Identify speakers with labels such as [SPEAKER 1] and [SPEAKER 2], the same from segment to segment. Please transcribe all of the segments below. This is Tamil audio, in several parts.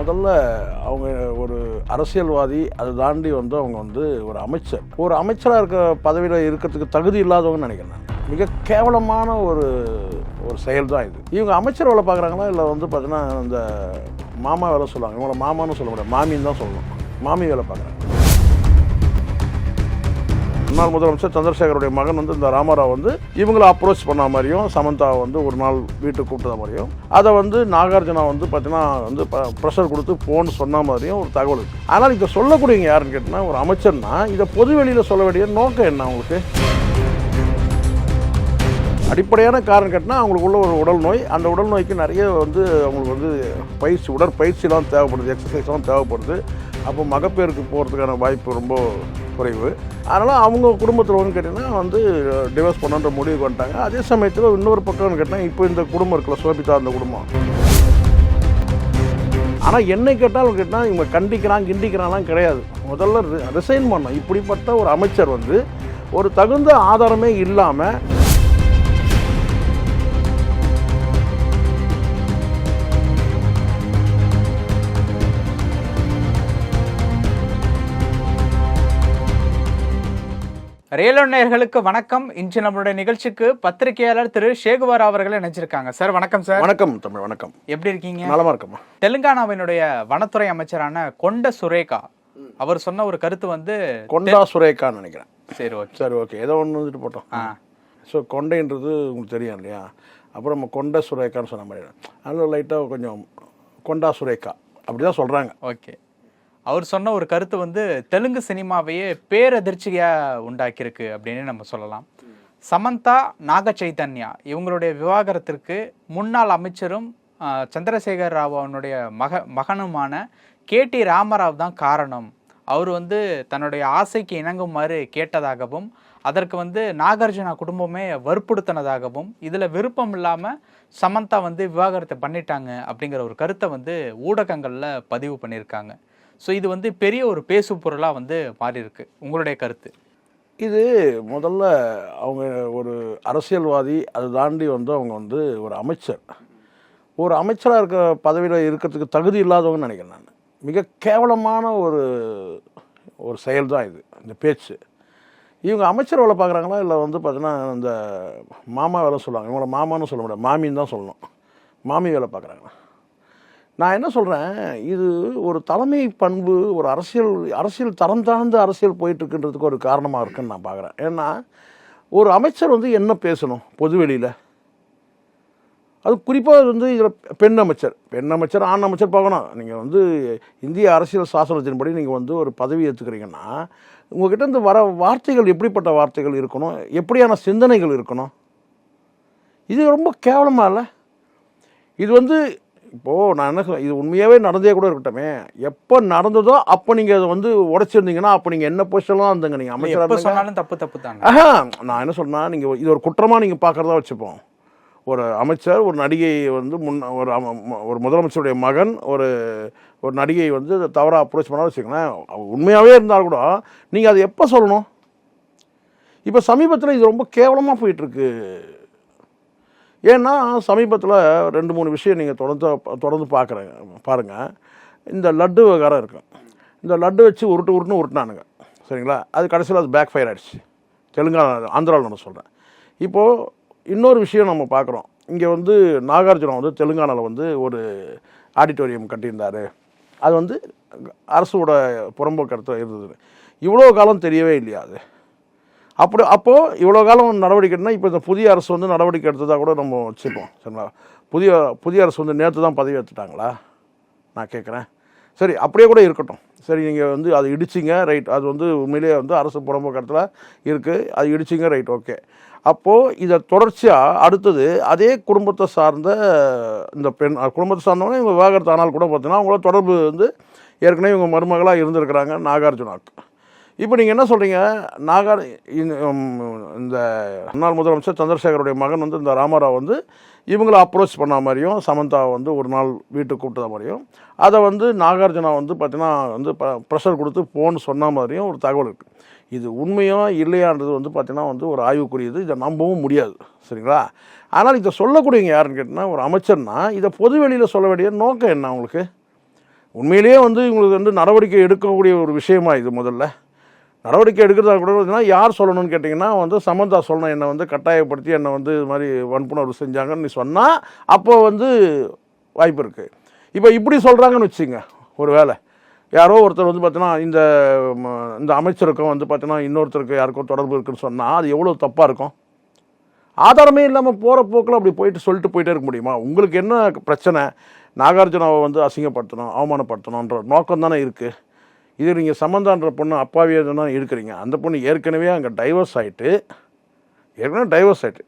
[SPEAKER 1] முதல்ல அவங்க ஒரு அரசியல்வாதி அதை தாண்டி வந்து அவங்க வந்து ஒரு அமைச்சர். ஒரு அமைச்சராக இருக்க பதவியில் இருக்கிறதுக்கு தகுதி இல்லாதவங்கன்னு நினைக்கிறேன் மிக கேவலமான ஒரு ஒரு செயல் தான் இது. இவங்க அமைச்சர் வேலை பார்க்குறாங்களா? இல்லை வந்து பார்த்தீங்கன்னா இந்த மாமா வேலை சொல்லுவாங்க. இவங்கள மாமான்னு சொல்ல முடியாது. மாமின்னு தான் சொல்லணும். மாமி வேலை பார்க்குறாங்க. முன்னாள் முதலமைச்சர் சந்திரசேகருடைய மகன் வந்து இந்த ராமராவ் வந்து இவங்களை அப்ரோச் பண்ண மாதிரியும் சமந்தாவை வந்து ஒரு நாள் வீட்டுக்கு கூப்பிட்ட மாதிரியும். அதை வந்து நாகார்ஜுனா வந்து பார்த்தீங்கன்னா வந்து ப்ரெஷர் கொடுத்து ஃபோன் சொன்ன மாதிரியும் ஒரு தகவல் இருக்குது ஆனால் இதை சொல்லக்கூடியவங்க யாருன்னு கேட்டிங்கன்னா ஒரு அமைச்சர்னா இதை பொது வெளியில் சொல்ல வேண்டிய நோக்கம் என்ன அவங்களுக்கு? அடிப்படையான காரணம் கேட்டினா அவங்களுக்கு உள்ள ஒரு உடல் நோய். அந்த உடல் நோய்க்கு நிறைய வந்து அவங்களுக்கு வந்து பயிற்சி உடற்பயிற்சிலாம் தேவைப்படுது எக்ஸசைஸ்லாம் தேவைப்படுது. அப்போ மகப்பேருக்கு போகிறதுக்கான வாய்ப்பு ரொம்ப குறைவு. அதனால் அவங்க குடும்பத்தில் கேட்டிங்கன்னா வந்து டிவோர்ஸ் பண்ணுன்ற முடிவுக்கு வந்துட்டாங்க அதே சமயத்தில் இன்னொரு பக்கம்னு கேட்டால் இப்போ இந்த குடும்பம் இருக்குல்ல சோபிதா அந்த குடும்பம். ஆனால் என்னை கேட்டாலும் கேட்டால் இவங்க கண்டிக்கிறான் கிண்டிக்கிறான்லாம் கிடையாது. முதல்ல ரிசைன் பண்ணோம் இப்படிப்பட்ட ஒரு அமைச்சர் வந்து ஒரு தகுந்த ஆதாரமே இல்லாமல்
[SPEAKER 2] ரேலோ நேயர்களுக்கு வணக்கம். இன்று நம்மளுடைய நிகழ்ச்சிக்கு பத்திரிகையாளர் திரு ஷேகுவார் அவர்கள் இணைஞ்சிருக்காங்க. சார் வணக்கம் சார்.
[SPEAKER 1] வணக்கம் தமிழ் வணக்கம்.
[SPEAKER 2] எப்படி இருக்கீங்க?
[SPEAKER 1] நலமா இருக்கம்மா.
[SPEAKER 2] தெலுங்கானாவினுடைய வனத்துறை அமைச்சரான கொண்ட சுரேகா. அவர் சொன்ன ஒரு கருத்து வந்து
[SPEAKER 1] கொண்டா சுரேகான்னு நினைக்கிறேன்.
[SPEAKER 2] சரி ஓகே.
[SPEAKER 1] சரி ஓகே. ஏதோ ஒன்று வந்துட்டு போட்டோம்.
[SPEAKER 2] ஆ.
[SPEAKER 1] ஸோ கொண்டைன்றது உங்களுக்கு தெரியும் இல்லையா? அப்புறம் நம்ம கொண்ட சுரேகான்னு சொன்ன மாதிரி. அதில் லைட்டாக கொஞ்சம் கொண்டா சுரேகா. அப்படி தான் சொல்கிறாங்க
[SPEAKER 2] ஓகே. அவர் சொன்ன ஒரு கருத்து வந்து தெலுங்கு சினிமாவையே பேரதிர்ச்சியாக உண்டாக்கியிருக்கு அப்படின்னு நம்ம சொல்லலாம். சமந்தா நாக சைதன்யா இவங்களுடைய விவாகரத்திற்கு முன்னாள் அமைச்சரும் சந்திரசேகர் ராவ் அவனுடைய மக மகனுமான கே டி ராமராவ் தான் காரணம். அவர் வந்து தன்னுடைய ஆசைக்கு இணங்குமாறு கேட்டதாகவும் அதற்கு வந்து நாகார்ஜுனா குடும்பமே வற்புறுத்தினதாகவும் இதில் விருப்பம் இல்லாமல் சமந்தா வந்து விவாகரத்தை பண்ணிட்டாங்க அப்படிங்கிற ஒரு கருத்தை வந்து ஊடகங்களில் பதிவு பண்ணியிருக்காங்க. ஸோ இது வந்து பெரிய ஒரு பேசு பொருளாக வந்து மாறி இருக்கு உங்களுடைய கருத்து?
[SPEAKER 1] இது முதல்ல அவங்க ஒரு அரசியல்வாதி அதை தாண்டி வந்து அவங்க வந்து ஒரு அமைச்சர். ஒரு அமைச்சராக இருக்க பதவியில் இருக்கிறதுக்கு தகுதி இல்லாதவங்கன்னு நினைக்கிறேன் நான். மிக கேவலமான ஒரு ஒரு செயல் தான் இது இந்த பேச்சு. இவங்க அமைச்சர் வேலை பார்க்குறாங்களா? இல்லை வந்து பார்த்தீங்கன்னா இந்த மாமா வேலை சொல்லுவாங்க. இவங்கள மாமான்னு சொல்ல முடியாது. மாமின்னு தான் சொல்லணும். மாமி வேலை பார்க்குறாங்களா? நான் என்ன சொல்கிறேன் இது ஒரு தலைமை பண்பு ஒரு அரசியல் அரசியல் தரம் தாழ்ந்த அரசியல் போயிட்டுருக்குன்றதுக்கு ஒரு காரணமாக இருக்குன்னு நான் பார்க்குறேன் ஏன்னா ஒரு அமைச்சர் வந்து என்ன பேசணும் பொதுவெளியில் அது குறிப்பாக வந்து இதில் பெண் அமைச்சர். பெண் அமைச்சர் ஆண் அமைச்சர் பார்க்கணும். நீங்கள் வந்து இந்திய அரசியல் சாசனத்தின்படி நீங்கள் வந்து ஒரு பதவி ஏற்றுக்கிறீங்கன்னா உங்ககிட்ட இருந்து வர வார்த்தைகள் எப்படிப்பட்ட வார்த்தைகள் இருக்கணும்? எப்படியான சிந்தனைகள் இருக்கணும்? இது ரொம்ப கேவலமாக இல்லை? இது வந்து இப்போது நான் என்ன சொல்ல இது உண்மையாகவே நடந்தே கூட இருக்கட்டுமே. எப்போ நடந்ததோ அப்போ நீங்கள் அதை வந்து உடைச்சிருந்தீங்கன்னா அப்போ நீங்கள் என்ன பொசிஷன்லாம் இருந்தீங்க? நீங்கள் அமைச்சராக
[SPEAKER 2] சொன்னாலும் தப்பு தப்பு தாங்க.
[SPEAKER 1] ஆஹா நான் என்ன சொல்றேன்னா நீங்கள் இது ஒரு குற்றமாக நீங்கள் பார்க்குறதா வச்சுப்போம். ஒரு அமைச்சர் ஒரு நடிகை வந்து முன் ஒரு ஒரு முதலமைச்சருடைய மகன் ஒரு ஒரு நடிகை வந்து தவறாக அப்ரோச் பண்ணாலும் வச்சுக்கோங்களேன் உண்மையாகவே இருந்தால் கூட நீங்கள் அதை எப்போ சொல்லணும்? இப்போ சமீபத்தில் இது ரொம்ப கேவலமாக போயிட்டுருக்கு ஏன்னா சமீபத்தில் ரெண்டு மூணு விஷயம் நீங்கள் தொடர்ந்து தொடர்ந்து பார்க்குறேங்க பாருங்கள் இந்த லட்டு விவகாரம் இருக்கும் இந்த லட்டு வச்சு உருட்டு உருட்டுன்னு உருட்டினானுங்க. சரிங்களா? அது கடைசியில் அது பேக் ஃபயர் ஆகிடுச்சு தெலுங்கானா ஆந்திராவில் நான் சொல்கிறேன் இப்போது இன்னொரு விஷயம் நம்ம பார்க்குறோம் இங்கே வந்து நாகார்ஜுனா வந்து தெலுங்கானாவில் வந்து ஒரு ஆடிட்டோரியம் கட்டியிருந்தார். அது வந்து அரசோட புறம்போக்கத்தில் இருந்தது. இவ்வளோ காலம் தெரியவே இல்லையா அது? அப்படி அப்போது இவ்வளோ காலம் நடவடிக்கை எடுத்தால் இப்போ இந்த புதிய அரசு வந்து நடவடிக்கை எடுத்ததாக கூட நம்ம வச்சுப்போம் சரிங்களா? புதிய புதிய அரசு வந்து நேற்று தான் பதவி எடுத்துட்டாங்களா நான் கேட்குறேன் சரி அப்படியே கூட இருக்கட்டும். சரி நீங்கள் வந்து அதை இடிச்சிங்க ரைட். அது வந்து உண்மையிலேயே வந்து அரசு புறம்போக்கத்தில் இருக்குது அது இடிச்சிங்க ரைட் ஓகே. அப்போது இதை தொடர்ச்சியாக அடுத்தது அதே குடும்பத்தை சார்ந்த இந்த பெண் குடும்பத்தை சார்ந்தவங்க இவங்க விவாகரத்து ஆனால் கூட பார்த்தீங்கன்னா அவங்களோட தொடர்பு வந்து ஏற்கனவே இவங்க மருமகளாக இருந்திருக்கிறாங்க நாகார்ஜுனாக்கு இப்போ நீங்கள் என்ன சொல்கிறீங்க நாகா இந்த, முன்னாள் முதலமைச்சர் சந்திரசேகருடைய மகன் வந்து இந்த ராமராவ் வந்து இவங்கள அப்ரோச் பண்ண மாதிரியும் சமந்தாவை வந்து ஒரு நாள் வீட்டுக்கு கூப்பிட்டத மாதிரியும் அதை வந்து நாகார்ஜுனா வந்து பார்த்தீங்கன்னா வந்து ப்ரெஷர் கொடுத்து ஃபோன் சொன்ன மாதிரியும் ஒரு தகவல் இருக்குது இது உண்மையோ இல்லையான்றது வந்து பார்த்திங்கன்னா வந்து ஒரு ஆய்வுக்குரியது. இதை நம்பவும் முடியாது. சரிங்களா? ஆனால் இதை சொல்லக்கூடியவங்க யாருன்னு கேட்டிங்கன்னா ஒரு அமைச்சர்னா இதை பொது வெளியில் சொல்ல வேண்டிய நோக்கம் என்ன அவங்களுக்கு உண்மையிலேயே வந்து இவங்களுக்கு வந்து நடவடிக்கை எடுக்கக்கூடிய ஒரு விஷயமா இது முதல்ல? நடவடிக்கை எடுக்கிறதா கூட இருந்துச்சுன்னா யார் சொல்லணும்னு கேட்டிங்கன்னா வந்து சமந்தா சொல்லணும் என்னை வந்து கட்டாயப்படுத்தி என்னை வந்து இது மாதிரி வன்புணர்வு செஞ்சாங்கன்னு நீ சொன்னால் அப்போ வந்து வாய்ப்பு இருக்குது இப்போ இப்படி சொல்கிறாங்கன்னு வச்சுங்க ஒரு வேளை. யாரோ ஒருத்தர் வந்து பார்த்தீங்கன்னா இந்த இந்த அமைச்சருக்கும் வந்து பார்த்தீங்கன்னா இன்னொருத்தருக்கு யாருக்கும் தொடர்பு இருக்குன்னு சொன்னால் அது எவ்வளோ தப்பாக இருக்கும்? ஆதாரமே இல்லாமல் போகிற போக்கில் அப்படி போயிட்டு சொல்லிட்டு போயிட்டே இருக்க முடியுமா? உங்களுக்கு என்ன பிரச்சனை? நாகார்ஜுனாவை வந்து அசிங்கப்படுத்தணும் அவமானப்படுத்தணுன்ற நோக்கம் தானே இருக்குது இது நீங்கள் சம்மந்தான்ற பொண்ணு அப்பாவியாக தானே இருக்கிறீங்க. அந்த பொண்ணு ஏற்கனவே அங்கே டைவர்ஸ் ஆகிட்டு ஏற்கனவே டைவர்ஸ் ஆகிட்டு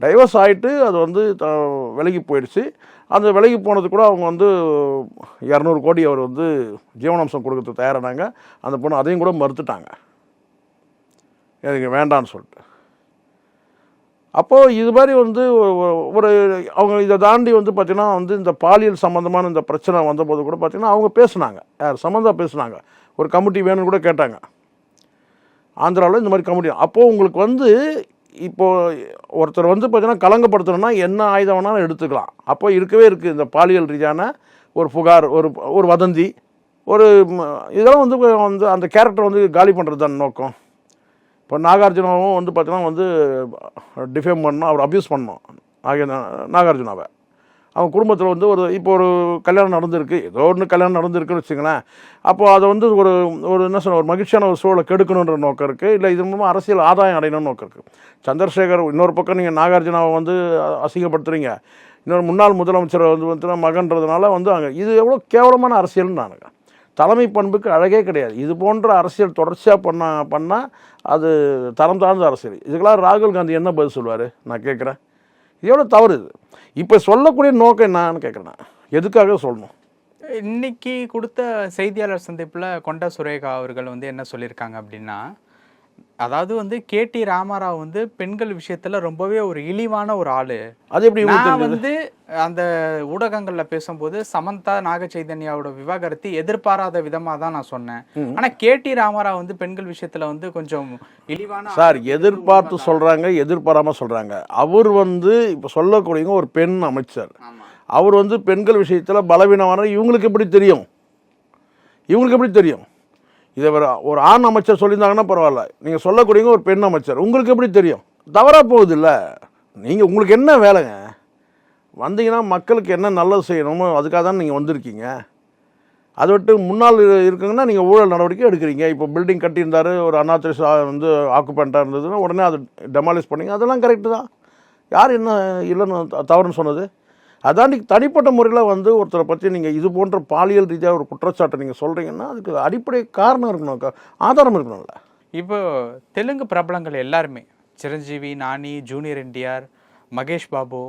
[SPEAKER 1] டைவர்ஸ் ஆகிட்டு அது வந்து த- விலகி போயிடுச்சு. அந்த விலகி போனது கூட அவங்க வந்து இரநூறு கோடி அவர் வந்து ஜீவனாம்சம் கொடுக்கறது தயாரானாங்க. அந்த பொண்ணு அதையும் கூட மறுத்துட்டாங்க. எனக்கு வேண்டான்னு சொல்லிட்டு. அப்போது இது மாதிரி வந்து ஒரு அவங்க இதை தாண்டி வந்து பார்த்திங்கன்னா வந்து இந்த பாலியல் சம்மந்தமான இந்த பிரச்சனை வந்தபோது கூட பார்த்தீங்கன்னா அவங்க பேசுனாங்க. யார்? சம்மந்தம் பேசுனாங்க. ஒரு கமிட்டி வேணும்னு கூட கேட்டாங்க. ஆந்திராவில் இந்த மாதிரி கமிட்டி. அப்போது உங்களுக்கு வந்து இப்போது ஒருத்தர் வந்து பார்த்தீங்கன்னா கலங்கப்படுத்தணும்னா என்ன ஆயுதம் வேணாலும் எடுத்துக்கலாம். அப்போ இருக்கவே இருக்குது இந்த பாலியல் ரீதியான ஒரு புகார் ஒரு ஒரு வதந்தி ஒரு இதெல்லாம் வந்து வந்து அந்த கேரக்டர் வந்து காலி பண்ணுறது தான் நோக்கம். இப்போ நாகார்ஜுனாவும் வந்து பார்த்தீங்கன்னா வந்து டிஃபேம் பண்ணோம் அவர் அப்யூஸ் பண்ணோம் நாக நாகார்ஜுனாவை. அவங்க குடும்பத்தில் வந்து ஒரு இப்போ ஒரு கல்யாணம் நடந்திருக்கு. ஏதோ ஒன்று கல்யாணம் நடந்திருக்குன்னு வச்சுங்களேன் அப்போது அதை வந்து ஒரு ஒரு என்ன சொல்ல ஒரு மகிழ்ச்சியான ஒரு சூழலை கெடுக்கணுன்ற நோக்கம் இருக்குது இல்லை இது மூலமாக அரசியல் ஆதாயம் அடையணும்னு நோக்கம் இருக்குது சந்திரசேகர் இன்னொரு பக்கம் நீங்கள் நாகார்ஜுனாவை வந்து அசிங்கப்படுத்துகிறீங்க அசிங்கப்படுத்துறீங்க. இன்னொரு முன்னாள் முதலமைச்சர் வந்து வந்து மகன்றதுனால வந்து அங்கே இது எவ்வளோ கேவலமான அரசியல்னு நானுங்க தலைமை பண்புக்கு அழகே கிடையாது. இது போன்ற அரசியல் தொடர்ச்சியாக பண்ண பண்ணால் அது தரம் தாழ்ந்த அரசியல். இதுக்கெல்லாம் ராகுல் காந்தி என்ன பதில் சொல்லுவார்? நான் கேட்குறேன். எவ்வளோ தவறு இது? இப்போ சொல்லக்கூடிய நோக்கம் என்னன்னு கேட்குறேன் எதுக்காக சொல்லணும்?
[SPEAKER 2] இன்னைக்கு கொடுத்த செய்தியாளர் சந்திப்பில் கொண்ட சுரேகா அவர்கள் வந்து என்ன சொல்லியிருக்காங்க அப்படின்னா அதாவது வந்து கேடி ராமாராவ் வந்து பெண்கள் விஷயத்துல ரொம்பவே ஒரு இழிவான ஒரு ஆளு.
[SPEAKER 1] அது எப்படி
[SPEAKER 2] நான் வந்து அந்த ஊடகங்கள்ல பேசும்போது சமந்தா நாக சைதன்யாவோட விவாகரத்து எதிர்பாராத விதமா தான் நான் சொன்னேன். ஆனா கேடி ராமாராவ் வந்து பெண்கள் விஷயத்துல வந்து கொஞ்சம் இழிவான
[SPEAKER 1] சார் எதிர்பார்த்து சொல்கிறாங்க எதிர்பாராமல் சொல்கிறாங்க அவர் வந்து இப்போ சொல்லக்கூடியவங்க ஒரு பெண் அமைச்சர். அவர் வந்து பெண்கள் விஷயத்தில் பலவீனமான இவங்களுக்கு எப்படி தெரியும்? இவங்களுக்கு எப்படி தெரியும்? இதை ஒரு ஒரு ஆண் அமைச்சர் சொல்லியிருந்தாங்கன்னா பரவாயில்ல. நீங்கள் சொல்லக்கூடியவங்க ஒரு பெண் அமைச்சர். உங்களுக்கு எப்படி தெரியும்? தவறாக போகுது இல்லை நீங்கள் உங்களுக்கு என்ன வேலைங்க? வந்தீங்கன்னா மக்களுக்கு என்ன நல்லது செய்யணுமோ அதுக்காக தான் நீங்கள் வந்திருக்கீங்க. அதை விட்டு முன்னாள் இருக்குங்கன்னா நீங்கள் ஊழல் நடவடிக்கை எடுக்கிறீங்க. இப்போ பில்டிங் கட்டியிருந்தாரு ஒரு அனாத்தரைஸ் வந்து ஆக்குபெண்ட்டாக இருந்ததுன்னா உடனே அதை டெமாலிஷ் பண்ணிங்க. அதெல்லாம் கரெக்டு தான். யார் என்ன இல்லைன்னு த- தவறுன்னு சொன்னது? அதான் தனிப்பட்ட முறையில் வந்து ஒருத்தரை பற்றி நீங்கள் இது போன்ற பாலியல் ரீதியாக ஒரு குற்றச்சாட்டை நீங்கள் சொல்கிறீங்கன்னா அதுக்கு அடிப்படை காரணம் இருக்கணும் ஆதாரம் இருக்கணும்ல.
[SPEAKER 2] இப்போ தெலுங்கு பிரபலங்கள் எல்லாருமே சிரஞ்சீவி நானி ஜூனியர் என்டிஆர் மகேஷ் பாபு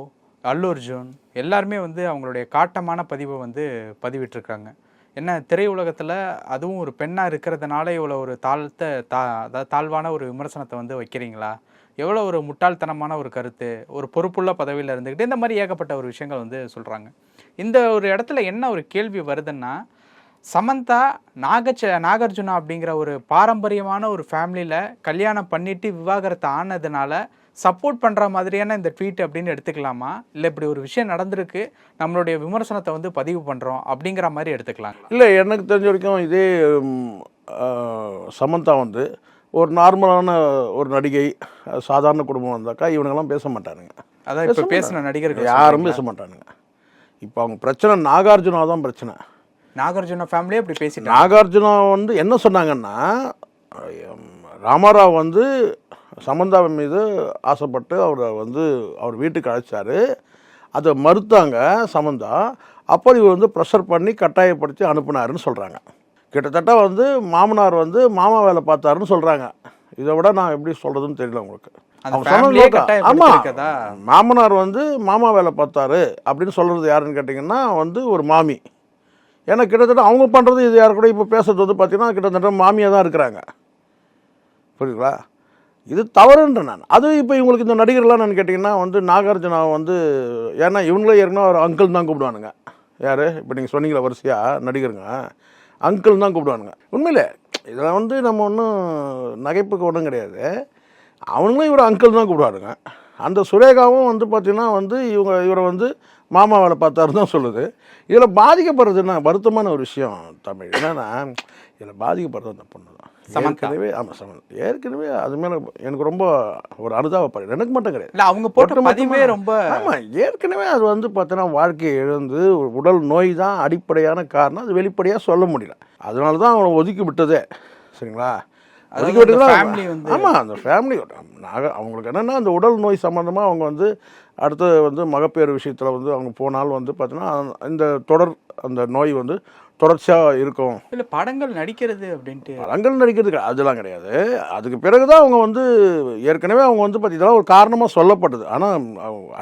[SPEAKER 2] அல்லு அர்ஜுன் எல்லாருமே வந்து அவங்களுடைய காட்டமான பதிவை வந்து பதிவிட்டிருக்காங்க. என்ன திரையுலகத்தில் அதுவும் ஒரு பெண்ணாக இருக்கிறதுனால இவ்வளோ ஒரு தாழ்த்த தா அதாவது தாழ்வான ஒரு விமர்சனத்தை வந்து வைக்கிறீங்களா? எவ்வளோ ஒரு முட்டாள்தனமான ஒரு கருத்து ஒரு பொறுப்புள்ள பதவியில் இருந்துக்கிட்டு இந்த மாதிரி ஏகப்பட்ட ஒரு விஷயங்கள் வந்து சொல்கிறாங்க இந்த ஒரு இடத்துல என்ன ஒரு கேள்வி வருதுன்னா சமந்தா நாகச்ச நாகார்ஜுனா அப்படிங்கிற ஒரு பாரம்பரியமான ஒரு ஃபேமிலியில் கல்யாணம் பண்ணிட்டு விவாகரத்து ஆனதுனால சப்போர்ட் பண்ணுற மாதிரியான இந்த ட்வீட் அப்படின்னு எடுத்துக்கலாமா? இல்லை இப்படி ஒரு விஷயம் நடந்திருக்கு நம்மளுடைய விமர்சனத்தை வந்து பதிவு பண்ணுறோம் அப்படிங்கிற மாதிரி எடுத்துக்கலாம்.
[SPEAKER 1] இல்லை எனக்கு தெரிஞ்ச வரைக்கும் இதே சமந்தா வந்து ஒரு நார்மலான ஒரு நடிகை சாதாரண குடும்பம் வந்தாக்கா இவனுங்கெல்லாம் பேச மாட்டானுங்க.
[SPEAKER 2] அதான் இப்போ பேசின நடிகர்கள்
[SPEAKER 1] யாரும் பேச மாட்டானுங்க. இப்போ அவங்க பிரச்சனை நாகார்ஜுனா தான் பிரச்சனை.
[SPEAKER 2] நாகார்ஜுனா ஃபேமிலியே இப்படி பேசிட்டாங்க.
[SPEAKER 1] நாகார்ஜுனா வந்து என்ன சொன்னாங்கன்னா ராமாராவ் வந்து சமந்தாவின் மீது ஆசைப்பட்டு அவரை வந்து அவர் வீட்டுக்கு அழைச்சாரு. அதை மறுத்தாங்க சமந்தா. அப்போ இவர் வந்து ப்ரெஷர் பண்ணி கட்டாயப்படுத்தி அனுப்புனாருன்னு சொல்கிறாங்க கிட்டத்தட்ட வந்து மாமனார் வந்து மாமா வேலை பார்த்தாருன்னு சொல்கிறாங்க இதை விட நான் எப்படி சொல்கிறதுன்னு தெரியல உங்களுக்கு.
[SPEAKER 2] அந்த
[SPEAKER 1] அவங்க சொன்னது
[SPEAKER 2] ஃபேமிலியே
[SPEAKER 1] நோக்கம். ஆமா.
[SPEAKER 2] கட்டாயப்படுத்திருக்கதா
[SPEAKER 1] மாமனார் வந்து மாமா வேலை பார்த்தாரு அப்படின்னு சொல்கிறது யாருன்னு கேட்டிங்கன்னா வந்து ஒரு மாமி. ஏன்னா கிட்டத்தட்ட அவங்க பண்ணுறது இது யார் கூட இப்போ பேசுறது வந்து பார்த்தீங்கன்னா கிட்டத்தட்ட மாமியாக தான் இருக்கிறாங்க. புரியுதுங்களா? இது தவறுன்ற நான். அது இப்போ இவங்களுக்கு இந்த நடிகர்லாம் நான் கேட்டிங்கன்னா வந்து நாகார்ஜுனா வந்து ஏன்னா இவங்களே ஏற்கனவே ஒரு அங்கிள் தான் கூப்பிடுவானுங்க. யார்? இப்போ நீங்கள் சொன்னீங்களா வரிசையாக நடிகருங்க. அங்கிள் தான் கூப்பிடுவானுங்க. உண்மையில் இதில் வந்து நம்ம ஒன்றும் நகைப்புக்கு ஒன்றும் கிடையாது. அவங்களும் இவர் அங்கிள் தான் கூப்பிடுவாருங்க. அந்த சுரேகாவும் வந்து பார்த்திங்கன்னா வந்து இவங்க இவரை வந்து மாமா வேலை பார்த்தாரு தான் சொல்லுது. இதில் பாதிக்கப்படுறதுன்னா வருத்தமான ஒரு விஷயம் தமிழ். என்னன்னா இதில் பாதிக்கப்படுறது அந்த பொண்ணு. ஏற்கனவே ஆமாம் சமந்தா. ஏற்கனவே அது மேலே எனக்கு ரொம்ப ஒரு அனுதாபப்படுது எனக்கு மட்டும் கிடையாது.
[SPEAKER 2] இல்ல அவங்க போட்ட பதிவே ரொம்ப
[SPEAKER 1] ஆமா ஏற்கனவே அது வந்து பார்த்தீங்கன்னா வாழ்க்கையை இழந்து உடல் நோய் தான் அடிப்படையான காரணம். அது வெளிப்படையாக சொல்ல முடியல. அதனால தான் அவனை ஒதுக்கி விட்டதே. சரிங்களா? ஒதுக்கி
[SPEAKER 2] வந்து-
[SPEAKER 1] ஆமாம் அந்த ஃபேமிலி நாக அவங்களுக்கு என்னென்னா அந்த உடல் நோய் சம்மந்தமாக அவங்க வந்து அடுத்து வந்து மகப்பேறு விஷயத்தில் வந்து அவங்க போனாலும் வந்து பார்த்தீங்கன்னா இந்த தொடர் அந்த நோய் வந்து தொடர்ச்சியாக இருக்கும்.
[SPEAKER 2] இல்ல படங்கள் நடிக்கிறது அப்படின்ட்டு.
[SPEAKER 1] படங்கள் நடிக்கிறதுக்கு அதெல்லாம் கிடையாது. அதுக்கு பிறகு தான் அவங்க வந்து ஏற்கனவே அவங்க வந்து பார்த்தி இதெல்லாம் ஒரு காரணமாக சொல்லப்பட்டது. ஆனால்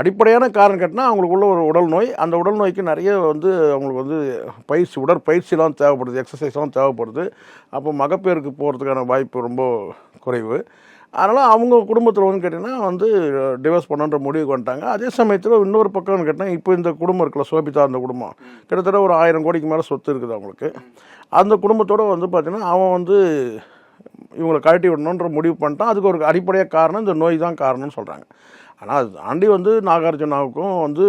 [SPEAKER 1] அடிப்படையான காரணம் கேட்டால் அவங்களுக்குள்ள ஒரு உடல் நோய். அந்த உடல் நோய்க்கு நிறைய வந்து அவங்களுக்கு வந்து பயிற்சி உடற்பயிற்சிலாம் தேவைப்படுது எக்ஸசைஸ்லாம் தேவைப்படுது. அப்போ மகப்பேருக்கு போகிறதுக்கான வாய்ப்பு ரொம்ப குறைவு. அதனால் அவங்க குடும்பத்தில் வந்து கேட்டிங்கன்னா வந்து டிவோர்ஸ் பண்ணுன்ற முடிவுக்கு வந்துட்டாங்க. அதே சமயத்தில் இன்னொரு பக்கம்னு கேட்டால் இப்போ இந்த குடும்பம் இருக்குல்ல சோபிதா அந்த குடும்பம். கிட்டத்தட்ட ஒரு ஆயிரம் கோடிக்கு மேலே சொத்து இருக்குது அவங்களுக்கு. அந்த குடும்பத்தோட வந்து பார்த்திங்கன்னா அவன் வந்து இவங்களை கழட்டி விடணுன்ற முடிவு பண்ணிட்டான். அதுக்கு ஒரு அடிப்படையாக காரணம் இந்த நோய் தான் காரணம்னு சொல்கிறாங்க ஆனால் அது தாண்டி வந்து நாகார்ஜுனாவுக்கும் வந்து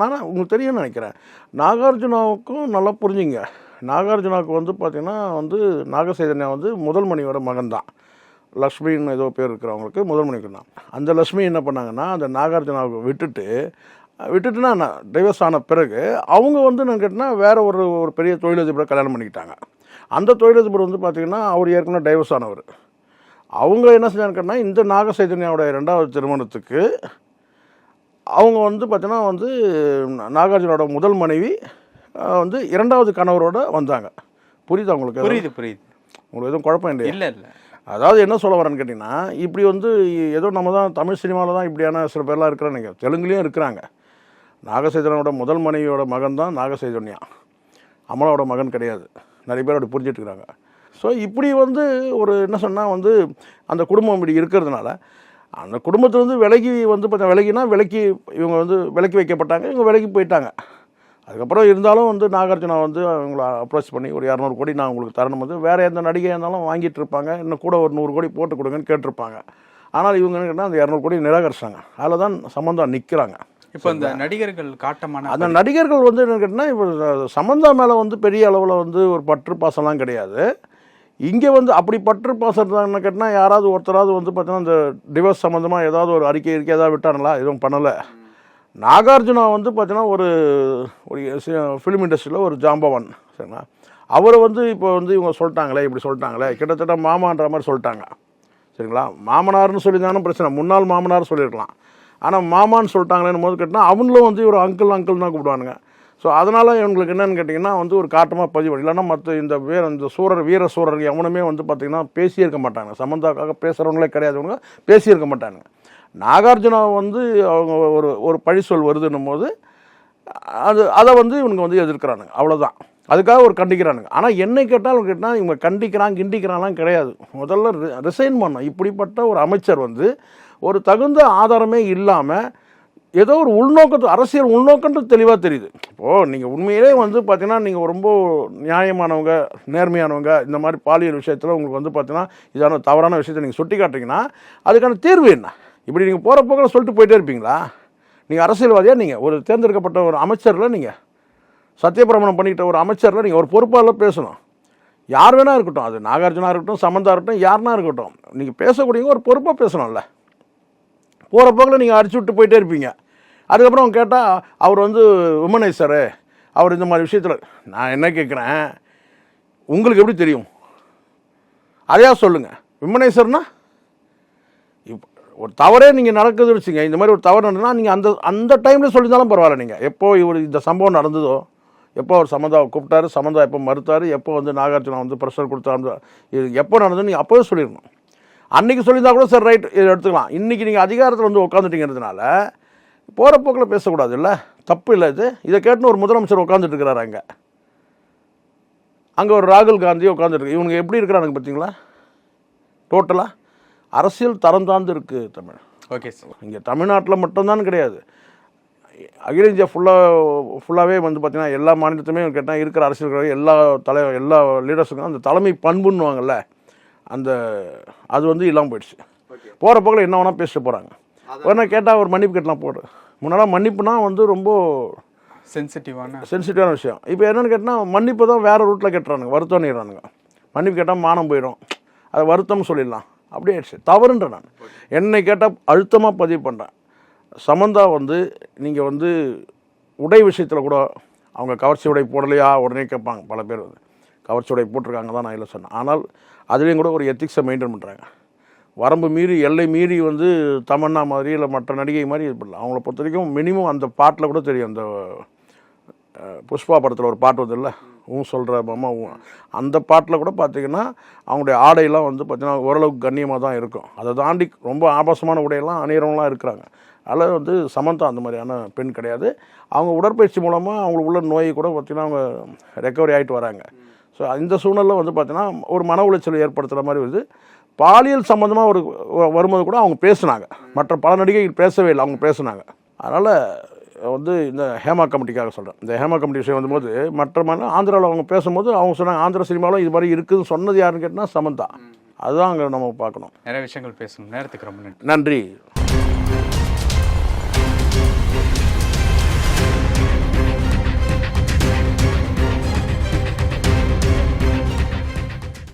[SPEAKER 1] நான் உங்களுக்கு தெரியும்னு நினைக்கிறேன். நாகார்ஜுனாவுக்கும் நல்லா புரிஞ்சுங்க. நாகார்ஜுனாவுக்கு வந்து பார்த்திங்கன்னா வந்து நாகசைதன்யா வந்து முதல் மணியோட மகன் தான் லக்ஷ்மின்னு ஏதோ பேர் இருக்கிறவங்களுக்கு முதல் தான். அந்த லக்ஷ்மி என்ன பண்ணாங்கன்னா அந்த நாகார்ஜுனாவுக்கு விட்டுட்டு விட்டுட்டுனா டைவர்ஸ் ஆன பிறகு அவங்க வந்து நான் கேட்டினா வேற ஒரு ஒரு பெரிய தொழிலதிபரை கல்யாணம் பண்ணிக்கிட்டாங்க. அந்த தொழிலதிபர் வந்து பார்த்திங்கன்னா அவர் ஏற்கனவே டைவர்ஸ் ஆனவர். அவங்க என்ன செஞ்சாங்கன்னா இந்த நாக சைதன்யாவோட ரெண்டாவது திருமணத்துக்கு அவங்க வந்து பார்த்தீங்கன்னா வந்து நாகார்ஜுனோட முதல் மனைவி வந்து இரண்டாவது கணவரோட வந்தாங்க. புரியுதா உங்களுக்கு?
[SPEAKER 2] புரியுது புரியுது.
[SPEAKER 1] உங்களுக்கு எதுவும் குழப்பம் இல்லையா?
[SPEAKER 2] இல்ல இல்ல.
[SPEAKER 1] அதாவது என்ன சொல்ல வரேன்னு கேட்டிங்கன்னா இப்படி வந்து ஏதோ நம்ம தான் தமிழ் சினிமாவில் தான் இப்படியான சில பேர்லாம் இருக்கிறானுங்க தெலுங்குலேயும் இருக்கிறாங்க. நாகசைதனோட முதல் மனைவியோட மகன் தான் நாகசைதன்யா. அமலாவோட மகன் கிடையாது. நிறைய பேர் அப்படி புரிஞ்சிட்டு இருக்கிறாங்க ஸோ இப்படி வந்து ஒரு என்ன சொன்னால் வந்து அந்த குடும்பம் இப்படி இருக்கிறதுனால அந்த குடும்பத்தில் வந்து விலகி வந்து பார்த்தா விலகினா விலக்கி இவங்க வந்து விலக்கி வைக்கப்பட்டாங்க இவங்க விலகி போயிட்டாங்க. அதுக்கப்புறம் இருந்தாலும் வந்து நாகார்ஜுனா வந்து அவங்கள அப்ரோச் பண்ணி ஒரு இரநூறு கோடி நான் உங்களுக்கு தரணும் வந்து வேறு எந்த நடிகை இருந்தாலும் வாங்கிட்டு இருப்பாங்க. இன்னும் கூட ஒரு நூறு கோடி போட்டு கொடுங்கன்னு கேட்டிருப்பாங்க. ஆனால் இவங்க என்ன கேட்டால் அந்த இரநூறு கோடி நிராகரிச்சாங்க. அதில் தான் சம்மந்தம் நிற்கிறாங்க
[SPEAKER 2] இப்போ இந்த நடிகர்கள் காட்டமான
[SPEAKER 1] அந்த நடிகர்கள் வந்து என்ன கேட்டால் இப்போ சமந்தா மேலே வந்து பெரிய அளவில் வந்து ஒரு பற்று பாசம்லாம் கிடையாது. இங்கே வந்து அப்படி பற்று பாசம் என்ன கேட்டால் யாராவது ஒருத்தராவது வந்து பார்த்தீங்கன்னா இந்த டிவோர்ஸ் சம்மந்தமாக ஏதாவது ஒரு அறிக்கை இருக்கை ஏதாவது விட்டாங்களா? எதுவும் பண்ணலை. நாகார்ஜுனா வந்து பார்த்தீங்கன்னா ஒரு ஒரு ஃபிலிம் இண்டஸ்ட்ரியில் ஒரு ஜாம்பவான் சரிங்களா? அவரை வந்து இப்போ வந்து இவங்க சொல்லிட்டாங்களே இப்படி சொல்லிட்டாங்களே கிட்டத்தட்ட மாமான்ற மாதிரி சொல்லிட்டாங்க சரிங்களா? மாமனார்னு சொல்லியிருந்தாலும் பிரச்சனை முன்னாள் மாமனார் சொல்லியிருக்கலாம். ஆனால் மாமான்னு சொல்லிட்டாங்களேன்னு போது கேட்டால் அவங்களும் வந்து ஒரு அங்கிள் அங்கிள் தான் கூப்பிடுவானுங்க. ஸோ அதனால் இவங்களுக்கு என்னன்னு கேட்டிங்கன்னா வந்து ஒரு காட்டமாக பதிவு இல்லைன்னா மற்ற இந்த வீர இந்த சூரர் வீர சூரர் எவனுமே வந்து பார்த்திங்கன்னா பேசியிருக்க மாட்டாங்க. சம்மந்தாக்காக பேசுகிறவங்களே கிடையாதவங்க பேசியிருக்க மாட்டாங்க நாகார்ஜுனா வந்து அவங்க ஒரு ஒரு பழிச்சொல் வருதுன்னும் போது அது அதை வந்து இவனுங்க வந்து எதிர்க்கிறானுங்க. அவ்வளோதான் அதுக்காக ஒரு கண்டிக்கிறானுங்க. ஆனால் என்னை கேட்டாலும் கேட்டால் இவங்க கண்டிக்கிறான் கிண்டிக்கிறான்லாம் கிடையாது. முதல்ல ரிசைன் பண்ணோம் இப்படிப்பட்ட ஒரு அமைச்சர் வந்து ஒரு தகுந்த ஆதாரமே இல்லாமல் ஏதோ ஒரு உள்நோக்கத்து அரசியல் உள்நோக்கன்றது தெளிவாக தெரியுது. இப்போது நீங்கள் உண்மையிலே வந்து பார்த்தீங்கன்னா நீங்கள் ரொம்ப நியாயமானவங்க நேர்மையானவங்க இந்த மாதிரி பாலியல் விஷயத்தில் உங்களுக்கு வந்து பார்த்தீங்கன்னா இதான தவறான விஷயத்தை நீங்கள் சுட்டி காட்டுறீங்கன்னா அதுக்கான தீர்வு என்ன? இப்படி நீங்கள் போகிற போக்கில் சொல்லிட்டு போயிட்டே இருப்பீங்களா? நீங்கள் அரசியல்வாதியாக நீங்கள் ஒரு தேர்ந்தெடுக்கப்பட்ட ஒரு அமைச்சரில் நீங்கள் சத்தியபிரமணம் பண்ணிக்கிட்ட ஒரு அமைச்சரில் நீங்கள் ஒரு பொறுப்பாளர் பேசணும். யார் வேணா இருக்கட்டும். அது நாகார்ஜுனா இருக்கட்டும் சமந்தா இருக்கட்டும் யாருனா இருக்கட்டும். நீங்கள் பேசக்கூடியவங்க ஒரு பொறுப்பாக பேசணும்ல. போகிற போக்கில் நீங்கள் அடிச்சு விட்டு போயிட்டே இருப்பீங்க. அதுக்கப்புறம் கேட்டால் அவர் வந்து உமனைசரு அவர் இந்த மாதிரி விஷயத்தில் நான் என்ன கேட்குறேன் உங்களுக்கு எப்படி தெரியும்? அதையா சொல்லுங்கள் விமனேஸ்வர்னா ஒரு தவறே நீங்கள் நடக்குதுன்னு வச்சுங்க இந்த மாதிரி ஒரு தவறு நடந்ததுன்னா நீங்கள் அந்த அந்த டைமில் சொல்லியிருந்தாலும் பரவாயில்ல நீங்கள் எப்போ இவர் இந்த சம்பவம் நடந்ததோ எப்போ அவர் சமந்தாவை கூப்பிட்டாரு சமந்தா எப்போ மறுத்தார் எப்போ வந்து நாகார்ஜுனா வந்து ப்ரெஷர் கொடுத்தாரு இது எப்போ நடந்தது நீங்கள் அப்போவே சொல்லிடணும். அன்றைக்கி சொல்லியிருந்தா கூட சரி ரைட் இதை எடுத்துக்கலாம். இன்றைக்கி நீங்கள் அதிகாரத்தில் வந்து உட்காந்துட்டீங்கிறதுனால போகிற போக்கில் பேசக்கூடாது இல்லை? தப்பு இல்லை இது. இதை கேட்டுன்னு ஒரு முதலமைச்சர் உட்காந்துட்டு இருக்கிறாரு அங்கே. அங்கே ஒரு ராகுல் காந்தி உட்காந்துருக்கு இவங்க எப்படி இருக்கிறானுங்க பார்த்தீங்களா டோட்டலாக அரசியல் தரம் தாழ்ந்து இருக்குது தமிழ்.
[SPEAKER 2] ஓகே சார்
[SPEAKER 1] இங்கே தமிழ்நாட்டில் மட்டும்தான் கிடையாது. அகில இந்தியா ஃபுல்லாக ஃபுல்லாகவே வந்து பார்த்தீங்கன்னா எல்லா மாநிலத்துமே கேட்டால் இருக்கிற அரசியல்கள் எல்லா தலை எல்லா லீடர்ஸுக்கும் அந்த தலைமை பண்புன்னுவாங்கல்ல அந்த அது வந்து இல்லாமல் போயிடுச்சு. போகிற போக்கில் என்ன வேணால் பேசிட்டு போகிறாங்க உடனே கேட்டால் ஒரு மன்னிப்பு கேட்டலாம் போடு. முன்னெல்லாம் மன்னிப்புனா வந்து ரொம்ப
[SPEAKER 2] சென்சிட்டிவான
[SPEAKER 1] சென்சிட்டிவான விஷயம். இப்போ என்னென்னு கேட்டால் மன்னிப்பு தான் வேறு ரூட்டில் கட்டுறானுங்க வருத்தம் நீடுறானுங்க மன்னிப்பு கேட்டால் மானம் போயிடும். அது வருத்தம்னு சொல்லிடலாம். அப்படியே ஆயிடுச்சு. தவறுன்ற நான். என்னை கேட்டால் அழுத்தமாக பதிவு பண்ணுறேன் சமந்தா வந்து நீங்கள் வந்து உடை விஷயத்தில் கூட அவங்க கவர்ச்சி உடை போடலையா? உடனே கேட்பாங்க பல பேர் வந்து. கவர்ச்சி உடை போட்டிருக்காங்க தான் நான் இல்லை சொன்னேன். ஆனால் அதுலேயும் கூட ஒரு எத்திக்ஸை மெயின்டைன் பண்ணுறாங்க வரம்பு மீறி எல்லை மீறி வந்து தமன்னா மாதிரி இல்லை மற்ற நடிகை மாதிரி இது பண்ணல. அவங்கள பொறுத்த வரைக்கும் மினிமம் அந்த பாட்டில் கூட தெரியும். அந்த புஷ்பா படத்தில் ஒரு பாட்டு வந்து இல்லை உன் சொல்கிற மாமா அந்த பாட்டில் கூட பார்த்தீங்கன்னா அவங்களுடைய ஆடையெல்லாம் வந்து பார்த்தீங்கன்னா ஓரளவுக்கு கண்ணியமாக தான் இருக்கும். அதை தாண்டி ரொம்ப ஆபாசமான உடையெல்லாம் அணியறவங்களாம் இருக்கிறாங்க. அதில் வந்து சமந்தா அந்த மாதிரியான பெண் கிடையாது. அவங்க உடற்பயிற்சி மூலமாக அவங்களுக்கு உள்ள நோயை கூட பார்த்திங்கன்னா அவங்க ரெக்கவரி ஆகிட்டு வராங்க. ஸோ இந்த சூழ்நிலை வந்து பார்த்தீங்கன்னா ஒரு மன உளைச்சல் ஏற்படுத்துகிற மாதிரி வருது. பாலியல் சம்மந்தமாக ஒரு வரும்போது கூட அவங்க பேசுனாங்க. மற்ற பல நடிகைகள் பேசவே இல்லை அவங்க பேசுனாங்க. அதனால் வந்து இந்த ஹேமா கமிட்டிக்காக சொல்கிறேன் இந்த ஹேமா கமிட்டி விஷயம் வந்தபோது மற்ற மன ஆந்திராவில் அவங்க பேசும்போது அவங்க சொன்னாங்க ஆந்திரா சினிமாவில் இது மாதிரி இருக்குதுன்னு சொன்னது யாருன்னு கேட்டால் சமந்தா. அதுதான் அங்கே நம்ம பார்க்கணும்.
[SPEAKER 2] நிறைய விஷயங்கள் பேசணும். நேரத்துக்கு ரொம்ப நன்றி.
[SPEAKER 1] நன்றி.